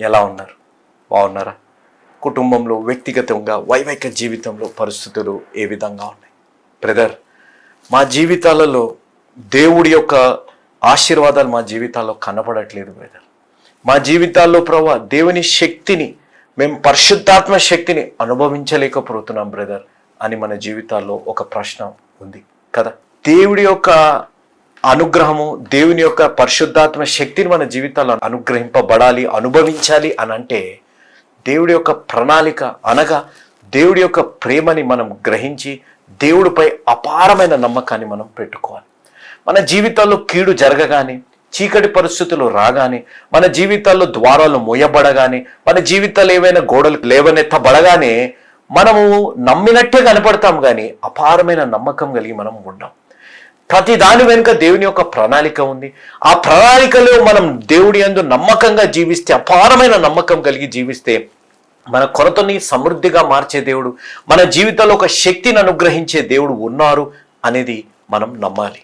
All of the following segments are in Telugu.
ఎలా ఉన్నారు? బాగున్నారా? కుటుంబంలో వ్యక్తిగతంగా వైవాహిక జీవితంలో పరిస్థితులు ఏ విధంగా ఉన్నాయి? బ్రదర్ మా జీవితాలలో దేవుడి యొక్క ఆశీర్వాదాలు మా జీవితాల్లో కనపడట్లేదు బ్రదర్ మా జీవితాల్లో ప్రభా దేవుని శక్తిని మేము పరిశుద్ధాత్మ శక్తిని అనుభవించలేకపోతున్నాం బ్రదర్ అని మన జీవితాల్లో ఒక ప్రశ్న ఉంది కదా? దేవుడి యొక్క అనుగ్రహము దేవుని యొక్క పరిశుద్ధాత్మ శక్తిని మన జీవితాల్లో అనుగ్రహింపబడాలి అనుభవించాలి అని అంటే దేవుడి యొక్క ప్రణాళిక అనగా దేవుడి యొక్క ప్రేమని మనం గ్రహించి దేవుడిపై అపారమైన నమ్మకాన్ని మనం పెట్టుకోవాలి. మన జీవితాల్లో కీడు జరగగానే చీకటి పరిస్థితులు రాగానే మన జీవితాల్లో ద్వారాలు మోయబడగానే మన జీవితాలు ఏవైనా గోడలు లేవనెత్తబడగానే మనము నమ్మినట్టే కనపడతాం కానీ అపారమైన నమ్మకం కలిగి మనం ఉండం. ప్రతి దాని వెనుక దేవుని యొక్క ప్రణాళిక ఉంది. ఆ ప్రణాళికలో మనం దేవుడి యందు నమ్మకంగా జీవిస్తే అపారమైన నమ్మకం కలిగి జీవిస్తే మన కొరతని సమృద్ధిగా మార్చే దేవుడు మన జీవితంలో ఒక శక్తిని అనుగ్రహించే దేవుడు ఉన్నారు అనేది మనం నమ్మాలి.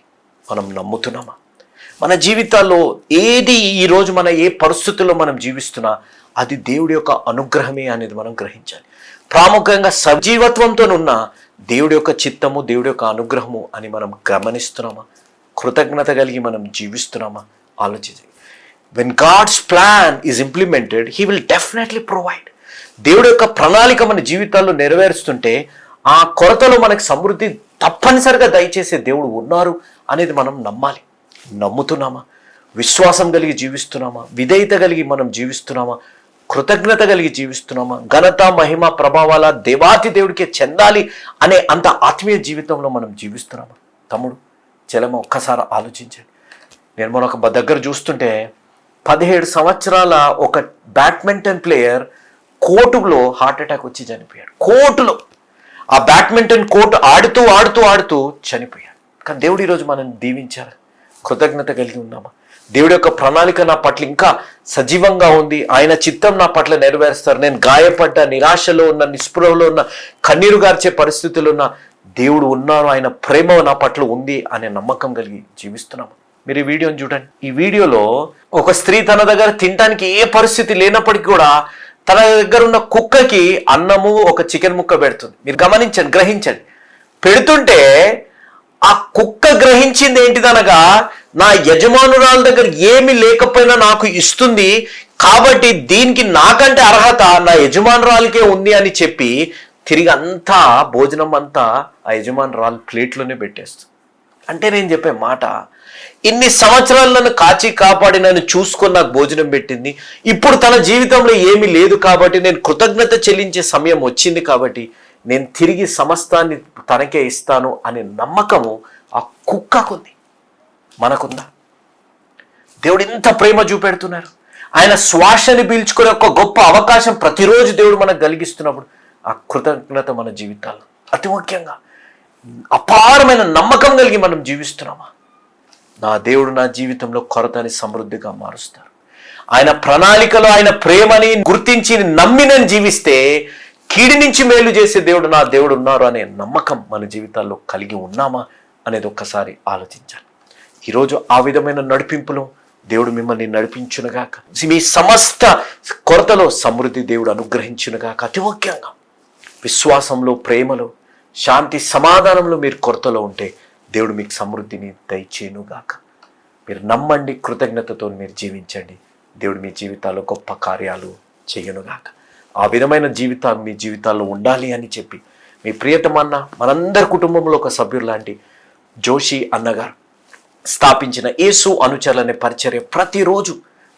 మనం నమ్ముతున్నామా? మన జీవితాల్లో ఏది ఈరోజు మన ఏ పరిస్థితుల్లో మనం జీవిస్తున్నా అది దేవుడి యొక్క అనుగ్రహమే అనేది మనం గ్రహించాలి. ప్రాముఖ్యంగా సజీవత్వంతోనున్న దేవుడి యొక్క చిత్తము దేవుడి యొక్క అనుగ్రహము అని మనం గమనిస్తున్నామా? కృతజ్ఞత కలిగి మనం జీవిస్తున్నామా? ఆలోచించి when God's plan is implemented he will definitely provide దేవుడి యొక్క ప్రణాళిక మన జీవితాల్లో నెరవేరుస్తుంటే ఆ కొరతలో మనకి సమృద్ధి తప్పనిసరిగా దయచేసే దేవుడు ఉన్నారు అనేది మనం నమ్మాలి. నమ్ముతున్నామా? విశ్వాసం కలిగి జీవిస్తున్నామా? విధేయత కలిగి మనం జీవిస్తున్నామా? కృతజ్ఞత కలిగి జీవిస్తున్నామా? ఘనత మహిమ ప్రభావాల దేవాతి దేవుడికే చెందాలి అనే అంత ఆత్మీయ జీవితంలో మనం జీవిస్తున్నామా? తమ్ముడు చలమ ఒక్కసారి ఆలోచించండి. నేను మన ఒక దగ్గర చూస్తుంటే పదిహేడు సంవత్సరాల ఒక బ్యాడ్మింటన్ ప్లేయర్ కోర్టులో హార్ట్ అటాక్ వచ్చి చనిపోయాడు. కోర్టులో. ఆ బ్యాడ్మింటన్ కోర్టు ఆడుతూ ఆడుతూ ఆడుతూ చనిపోయాడు. కానీ దేవుడు ఈరోజు మనం దీవించారు కృతజ్ఞత కలిగి ఉన్నామా? దేవుడి యొక్క ప్రణాళిక నా పట్ల ఇంకా సజీవంగా ఉంది. ఆయన చిత్తం నా పట్ల నెరవేరుస్తారు. నేను గాయపడ్డ నిరాశలో ఉన్న నిస్పృహలో ఉన్న కన్నీరు గార్చే పరిస్థితుల్లో ఉన్న దేవుడు ఉన్నాను ఆయన ప్రేమ నా పట్ల ఉంది అనే నమ్మకం కలిగి జీవిస్తున్నాము? మీరు ఈ వీడియోని చూడండి. ఈ వీడియోలో ఒక స్త్రీ తన దగ్గర తినడానికి ఏ పరిస్థితి లేనప్పటికీ కూడా తన దగ్గర ఉన్న కుక్కకి అన్నము ఒక చికెన్ ముక్క పెడుతుంది. మీరు గమనించండి గ్రహించండి. పెడుతుంటే ఆ కుక్క గ్రహించింది ఏంటిదనగా నా యజమానురాల దగ్గర ఏమి లేకపోయినా నాకు ఇస్తుంది కాబట్టి దీనికి నాకంటే అర్హత నా యజమానురాలకే ఉంది అని చెప్పి తిరిగి అంతా భోజనం అంతా ఆ యజమానురాలు ప్లేట్లోనే పెట్టేస్తుంది. అంటే నేను చెప్పే మాట ఇన్ని సంవత్సరాలు నన్ను కాచి కాపాడి నన్ను చూసుకొని నాకు భోజనం పెట్టింది ఇప్పుడు తన జీవితంలో ఏమీ లేదు కాబట్టి నేను కృతజ్ఞత చెల్లించే సమయం వచ్చింది కాబట్టి నేను తిరిగి సమస్తాన్ని తనకే ఇస్తాను అనే నమ్మకము ఆ కుక్కకుంది. మనకుందా? దేవుడు ఇంత ప్రేమ చూపెడుతున్నారు. ఆయన శ్వాసని పీల్చుకునే ఒక గొప్ప అవకాశం ప్రతిరోజు దేవుడు మనకు కలిగిస్తున్నప్పుడు ఆ కృతజ్ఞత మన జీవితాల్లో అతి ముఖ్యంగా. అపారమైన నమ్మకం కలిగి మనం జీవిస్తున్నామా? నా దేవుడు నా జీవితంలో కొరతని సమృద్ధిగా మారుస్తారు. ఆయన ప్రణాళికలో ఆయన ప్రేమని గుర్తించి నమ్మి నేను జీవిస్తే కీడి నుంచి మేలు చేసే దేవుడు నా దేవుడు ఉన్నారు అనే నమ్మకం మన జీవితాల్లో కలిగి ఉన్నామా అనేది ఒక్కసారి ఆలోచించాలి. ఈరోజు ఆ విధమైన నడిపింపులు దేవుడు మిమ్మల్ని నడిపించునుగాక. మీ సమస్త కొరతలో సమృద్ధి దేవుడు అనుగ్రహించునుగాక. అతి ముఖ్యంగా విశ్వాసంలో ప్రేమలో శాంతి సమాధానంలో మీరు కొరతలో ఉంటే దేవుడు మీకు సమృద్ధిని దయచేయునుగాక. మీరు నమ్మండి కృతజ్ఞతతో మీరు జీవించండి. దేవుడు మీ జీవితాల్లో గొప్ప కార్యాలు చేయనుగాక. ఆ విధమైన జీవితాలు మీ జీవితాల్లో ఉండాలి అని చెప్పి మీ ప్రియతమన్న మనందరి కుటుంబంలో ఒక సభ్యులు లాంటి జోషి అన్నగారు స్థాపించిన యేసు అనుచరులనే అనే పరిచర్య ప్రతిరోజు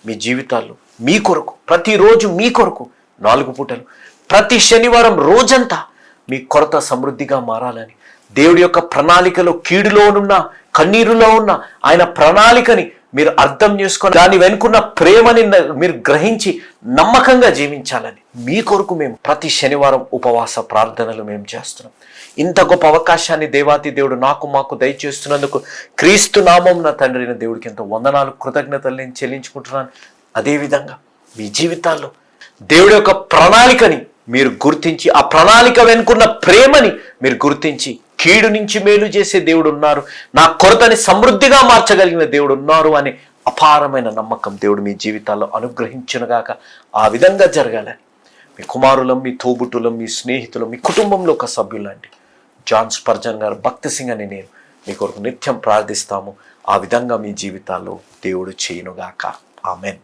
మీ జీవితాల్లో మీ కొరకు ప్రతిరోజు మీ కొరకు నాలుగు పూటలు ప్రతి శనివారం రోజంతా మీ కొరత సమృద్ధిగా మారాలని దేవుడి యొక్క ప్రణాళికలో కీడులోనున్న కన్నీరులో ఉన్న ఆయన ప్రణాళికని మీరు అర్థం చేసుకొని దాని వెనుకున్న ప్రేమని మీరు గ్రహించి నమ్మకంగా జీవించాలని మీ కొరకు మేము ప్రతి శనివారం ఉపవాస ప్రార్థనలు మేము చేస్తున్నాం. ఇంత గొప్ప అవకాశాన్ని దేవాతి దేవుడు నాకు మాకు దయచేస్తున్నందుకు క్రీస్తు నామం నా తండ్రిన దేవుడికి ఎంతో వందనాలు కృతజ్ఞతలు నేను చెల్లించుకుంటున్నాను. అదేవిధంగా మీ జీవితాల్లో దేవుడి యొక్క ప్రణాళికని మీరు గుర్తించి ఆ ప్రణాళిక వెనుకున్న ప్రేమని మీరు గుర్తించి కీడు నుంచి మేలు చేసే దేవుడు ఉన్నారు నా కొరతని సమృద్ధిగా మార్చగలిగిన దేవుడు ఉన్నారు అని అపారమైన నమ్మకం దేవుడు మీ జీవితాల్లో అనుగ్రహించునుగాక ఆ విధంగా జరగాలని మీ కుమారులం మీ తోబుట్టులం మీ స్నేహితులం మీ కుటుంబంలో ఒక సభ్యులండి. జాన్ స్పర్జన్ గారు భక్తి సింగ్ అని నేను మీ కొరకు నిత్యం ప్రార్థిస్తాము. ఆ విధంగా మీ జీవితాల్లో దేవుడు చేయునుగాక ఆమెన్.